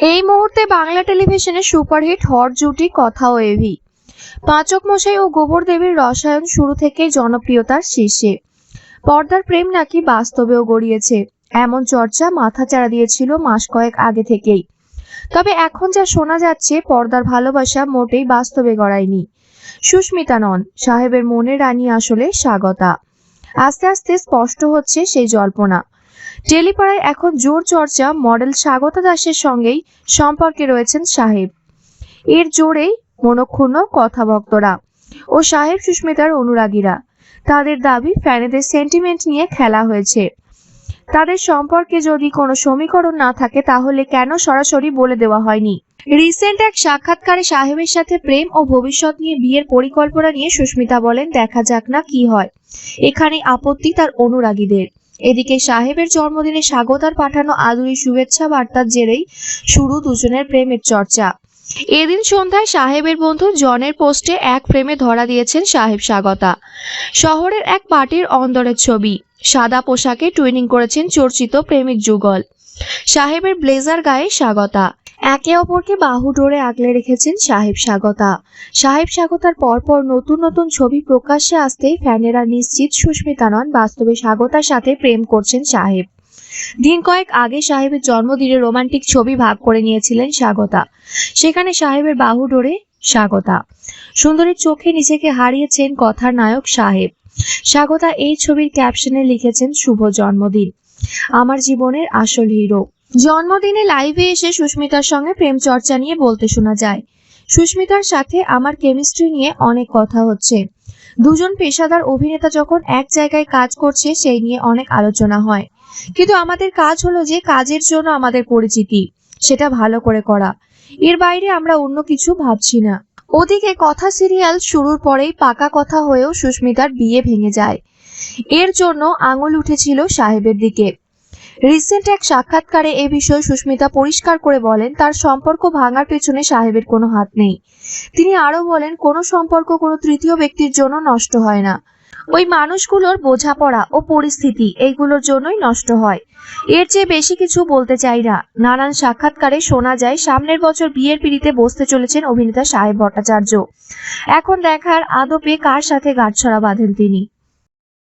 এই মুহূর্তে বাংলা টেলিভিশনে সুপারহিট হট জুটি কথা ও এভি। পাঁচক মশাই ও গোবর দেবীর রসায়ন শুরু থেকেই জনপ্রিয়তার শীর্ষে। পর্দার প্রেম নাকি বাস্তবেও গড়িয়েছে। এমন চর্চা মাথা চাড়া দিয়েছিল মাস কয়েক আগে থেকেই। তবে এখন যা শোনা যাচ্ছে, পর্দার ভালোবাসা মোটেই বাস্তবে গড়ায়নি। সুস্মিতা নন, সাহেবের মনের রানী আসলে স্বাগতা। আস্তে আস্তে স্পষ্ট হচ্ছে সেই জল্পনা। টেলিপাড়ায় এখন জোর চর্চা মডেল স্বাগতা দাসের সঙ্গেই সম্পর্কে রয়েছেন সাহেব। এর জোরেই মনক্ষুণ্ণ কথাভক্তরা ও সাহেব সুস্মিতার অনুরাগীরা। তাদের দাবি ফ্যানেদের সেন্টিমেন্ট নিয়ে খেলা হয়েছে। তাদের সম্পর্কে যদি কোনো সমীকরণ না থাকে তাহলে কেন সরাসরি বলে দেওয়া হয়নি? রিসেন্ট এক সাক্ষাৎকারে সাহেবের সাথে প্রেম ও ভবিষ্যৎ নিয়ে বিয়ের পরিকল্পনা নিয়ে সুস্মিতা বলেন, দেখা যাক না কি হয়। এখানে আপত্তি তার অনুরাগীদের। এদিকে সাহেবের জন্মদিনে স্বাগতার পাঠানো আদুরি শুভেচ্ছা বার্তার জেরেই শুরু দুজনের প্রেমের চর্চা। এদিন সন্ধ্যায় সাহেবের বন্ধু জনের পোস্টে এক প্রেমে ধরা দিয়েছেন সাহেব স্বাগতা। শহরের এক পার্টির অন্দরের ছবি। সাদা পোশাকে টুইনিং করেছেন চর্চিত প্রেমিক যুগল। সাহেবের ব্লেজার গায়ে স্বাগতা। একে অপরকে বাহু ডোরে আগলে রেখেছেন সাহেব স্বাগতা। সাহেব স্বাগতার পরপর নতুন নতুন ছবি প্রকাশ্যে আসতেই ফ্যানেরা নিশ্চিত সুস্মিতা নন, বাস্তবে স্বাগতার সাথে প্রেম করছেন সাহেব। দিন কয়েক আগে সাহেবের জন্মদিনে রোমান্টিক ছবি ভাগ করে নিয়েছিলেন স্বাগতা। সেখানে সাহেবের বাহু ডোরে স্বাগতা। সুন্দরীর চোখে নিজেকে হারিয়েছেন কথার নায়ক সাহেব। স্বাগতা এই ছবির ক্যাপশনে লিখেছেন, শুভ জন্মদিন। আমার জীবনের আসল হিরো। জন্মদিনে লাইভে এসে সুস্মিতার সঙ্গে প্রেম চর্চা নিয়ে বলতে শোনা যায়। সুস্মিতার সাথে আমার কেমিস্ট্রি নিয়ে অনেক কথা হচ্ছে। দুজন পেশাদার অভিনেতা যখন এক জায়গায় কাজ করছে, সেই নিয়ে অনেক আলোচনা হয়। কিন্তু আমাদের কাজ হলো যে কাজের জন্য আমাদের পরিচিতি, সেটা ভালো করে করা। এর বাইরে আমরা অন্য কিছু ভাবছি না। ওদিকে কথা সিরিয়াল শুরুর পরেই পাকা কথা হয়েও সুস্মিতার বিয়ে ভেঙে যায়। এর জন্য আঙুল উঠেছিল সাহেবের দিকে। রিসেন্ট এক সাক্ষাৎকারে এ বিষয়ে সুস্মিতা পরিষ্কার করে বলেন, তার সম্পর্ক ভাঙার পেছনে সাহেবের কোনো হাত নেই। তিনি আরও বলেন, কোনো সম্পর্ক কোনো তৃতীয় ব্যক্তির জন্য নষ্ট হয় না। ওই মানুষগুলোর বোঝাপড়া ও পরিস্থিতি এইগুলোর জন্যই নষ্ট হয়। এর চেয়ে বেশি কিছু বলতে চাই না। নানান সাক্ষাৎকারে শোনা যায়, সামনের বছর বিয়ের পিড়িতে বসতে চলেছেন অভিনেতা সাহেব ভট্টাচার্য। এখন দেখার আদপে কার সাথে গাঁটছড়া বাঁধেন তিনি?